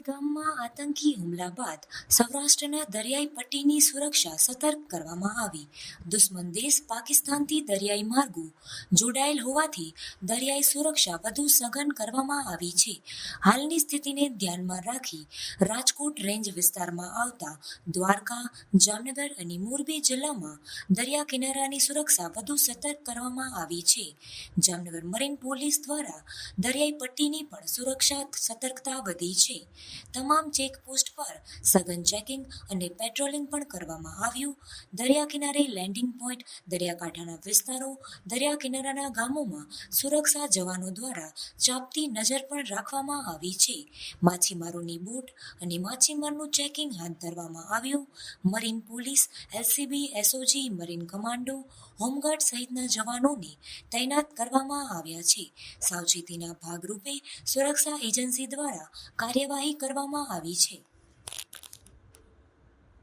પહલગામમાં આતંકી હુમલા બાદ સૌરાષ્ટ્રના દરિયાઈ પટ્ટીની સુરક્ષા સતર્ક કરવામાં આવી. દુશ્મન દેશ પાકિસ્તાનથી દરિયાઈ માર્ગો જોડાયેલ હોવાથી દરિયાઈ સુરક્ષા વધુ સઘન કરવામાં આવી છે. હાલની સ્થિતિને ધ્યાનમાં રાખી રાજકોટ રેન્જ વિસ્તારમાં આવતા દ્વારકા, જામનગર અને મોરબી જિલ્લામાં દરિયા કિનારાની સુરક્ષા વધુ સતર્ક કરવામાં આવી છે. જામનગર મરીન પોલીસ દ્વારા દરિયાઈ પટ્ટીની પણ સુરક્ષા સતર્કતા વધી છે. તમામ ચેકપોસ્ટ પર સઘન ચેકિંગ અને પેટ્રોલિંગ પણ કરવામાં આવ્યું. દરિયા કિનારે લેન્ડિંગ પોઈન્ટ દરિયાકાંઠાના વિસ્તારો, દરિયા કિનારાના ગામોમાં સુરક્ષા જવાનો દ્વારા ચાંપતી નજર પણ રાખવામાં આવી છે. માછીમારોની બોટ અને માછીમારનું ચેકિંગ હાથ ધરવામાં આવ્યું. Marine police, LCB, SOG, marine commando, home guard સહિતના જવાનોને તૈનાત કરવામાં આવ્યા છે. સાવચેતીના ભાગરૂપે સુરક્ષા એજન્સી દ્વારા કાર્યવાહી કરવામાં આવી છે.